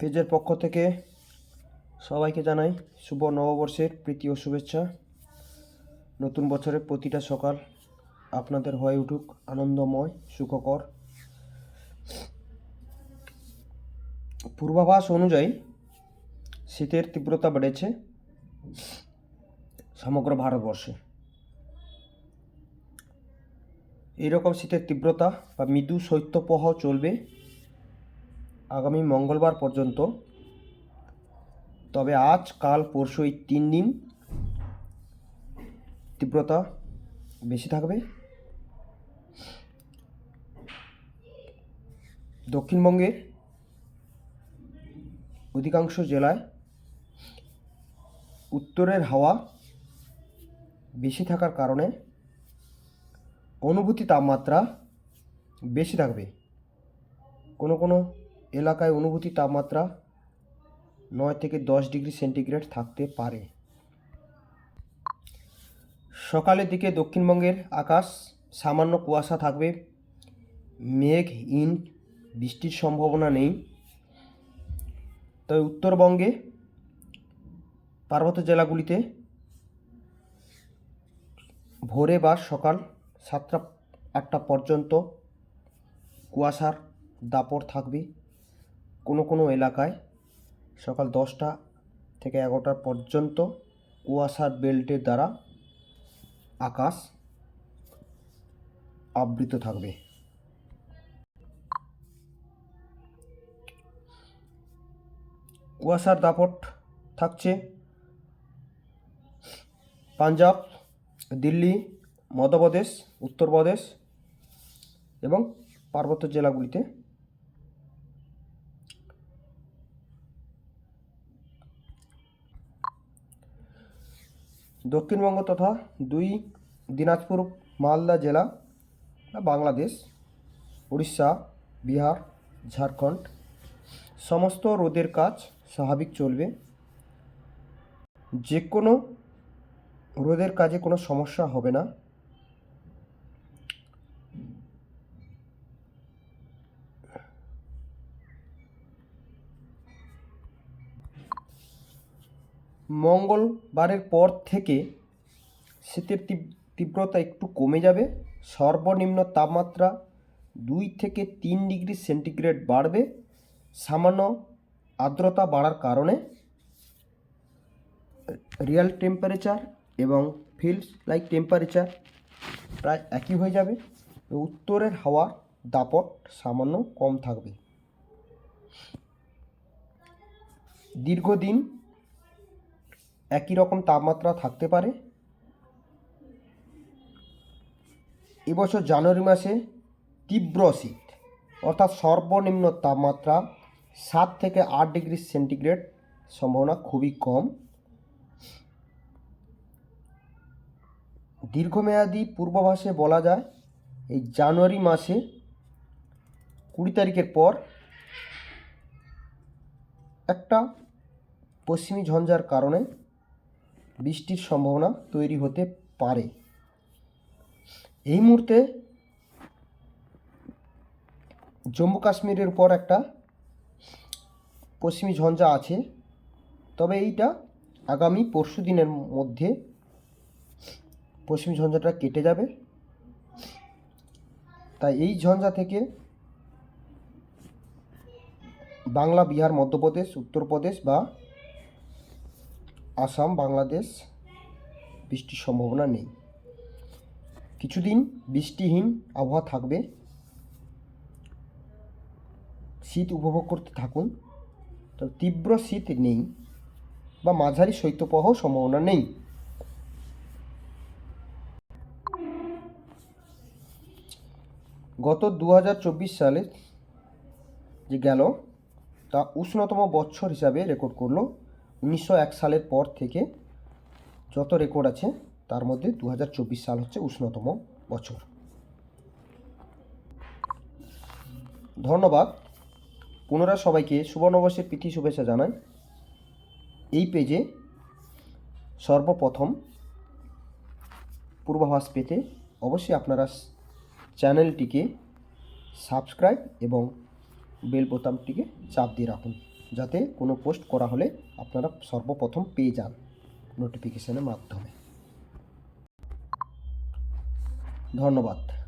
পেজের পক্ষ থেকে সবাইকে জানাই শুভ নববর্ষের প্রীতি ও শুভেচ্ছা। নতুন বছরের প্রতিটা সকাল আপনাদের হয়ে উঠুক আনন্দময়, সুখকর। পূর্বাভাস অনুযায়ী শীতের তীব্রতা বেড়েছে সমগ্র ভারতবর্ষে। এইরকম শীতের তীব্রতা বা মৃদু শৈত্যপ্রবাহ চলবে আগামী মঙ্গলবার পর্যন্ত। তবে আজ, কাল, পরশু এই তিন দিন তীব্রতা বেশি থাকবে। দক্ষিণবঙ্গের অধিকাংশ জেলায় উত্তরের হাওয়া বেশি থাকার কারণে অনুভূতি তাপমাত্রা বেশি থাকবে। কোনো কোনো এলাকায় অনুভূতি তাপমাত্রা নয় থেকে দশ ডিগ্রি সেন্টিগ্রেড থাকতে পারে। সকালের দিকে দক্ষিণবঙ্গের আকাশ সামান্য কুয়াশা থাকবে, মেঘ, ইন, বৃষ্টির সম্ভাবনা নেই। তবে উত্তরবঙ্গে পার্বত্য জেলাগুলিতে ভোরে বা সকাল সাতটা, আটটা পর্যন্ত কুয়াশার দাপট থাকবে। কোনো কোনো এলাকায় সকাল দশটা থেকে এগারোটা পর্যন্ত কুয়াশার বেল্টের দ্বারা আকাশ আবৃত থাকবে। কুয়াশার দাপট থাকছে পাঞ্জাব, দিল্লি, মধ্যপ্রদেশ, উত্তরপ্রদেশ এবং পার্বত্য জেলাগুলিতে। দক্ষিণবঙ্গ তথা দুই দিনাজপুর, মালদা জেলা, বাংলাদেশ, উড়িষ্যা, বিহার, ঝাড়খণ্ড, সমস্ত রোদের কাজ স্বাভাবিক চলবে। যে কোনো রোদের কাজে কোনো সমস্যা হবে না। মঙ্গলবারের পর থেকে শীতের তীব্রতা একটু কমে যাবে। সর্বনিম্ন তাপমাত্রা দুই থেকে তিন ডিগ্রি সেন্টিগ্রেড বাড়বে। সামান্য আর্দ্রতা বাড়ার কারণে রিয়াল টেম্পারেচার এবং ফিল্ডস লাইক টেম্পারেচার প্রায় একই হয়ে যাবে। উত্তরের হাওয়ার দাপট সামান্য কম থাকবে। দীর্ঘদিন একই রকম তাপমাত্রা থাকতে পারে। এবছর জানুয়ারি মাসে তীব্র শীত, অর্থাৎ সর্বনিম্ন তাপমাত্রা সাত থেকে আট ডিগ্রি সেন্টিগ্রেড, সম্ভাবনা খুবই কম। দীর্ঘমেয়াদী পূর্বাভাসে বলা যায়, এই জানুয়ারি মাসে কুড়ি তারিখের পর একটা পশ্চিমী ঝঞ্ঝার কারণে বৃষ্টির সম্ভাবনা তৈরি হতে পারে। এই মুহূর্তে জম্মু কাশ্মীরের উপর একটা পশ্চিমী ঝঞ্ঝা আছে। তবে এইটা আগামী পরশু দিনের মধ্যে পশ্চিমী ঝঞ্ঝাটা কেটে যাবে। তাই এই ঝঞ্ঝা থেকে বাংলা, বিহার, মধ্যপ্রদেশ, উত্তরপ্রদেশ বা আসাম, বাংলাদেশ, বৃষ্টির সম্ভাবনা নেই। কিছুদিন বৃষ্টিহীন আবহাওয়া থাকবে। শীত উপভোগ করতে থাকুন। তো তীব্র শীত নেই বা মাঝারি শৈত্যপ্রবাহ সম্ভাবনা নেই। গত দু হাজার চব্বিশ সালে যে গেল, তা উষ্ণতম বছর হিসাবে রেকর্ড করল উনিশশো এক সালের পর থেকে যত রেকর্ড আছে, তার মধ্যে দু হাজার চব্বিশ সাল হচ্ছে উষ্ণতম বছর। ধন্যবাদ। পুনরায় সবাইকে সুবর্ণবর্ষের প্রীতি শুভেচ্ছা জানাই। এই পেজে সর্বপ্রথম পূর্বাভাস পেতে অবশ্যই আপনারা চ্যানেলটিকে সাবস্ক্রাইব এবং বেল বোতামটিকে চাপ দিয়ে রাখুন। যাতে কোনো পোস্ট করা হলে আপনারা সর্বপ্রথম পেয়ে যান নোটিফিকেশনের মাধ্যমে। ধন্যবাদ।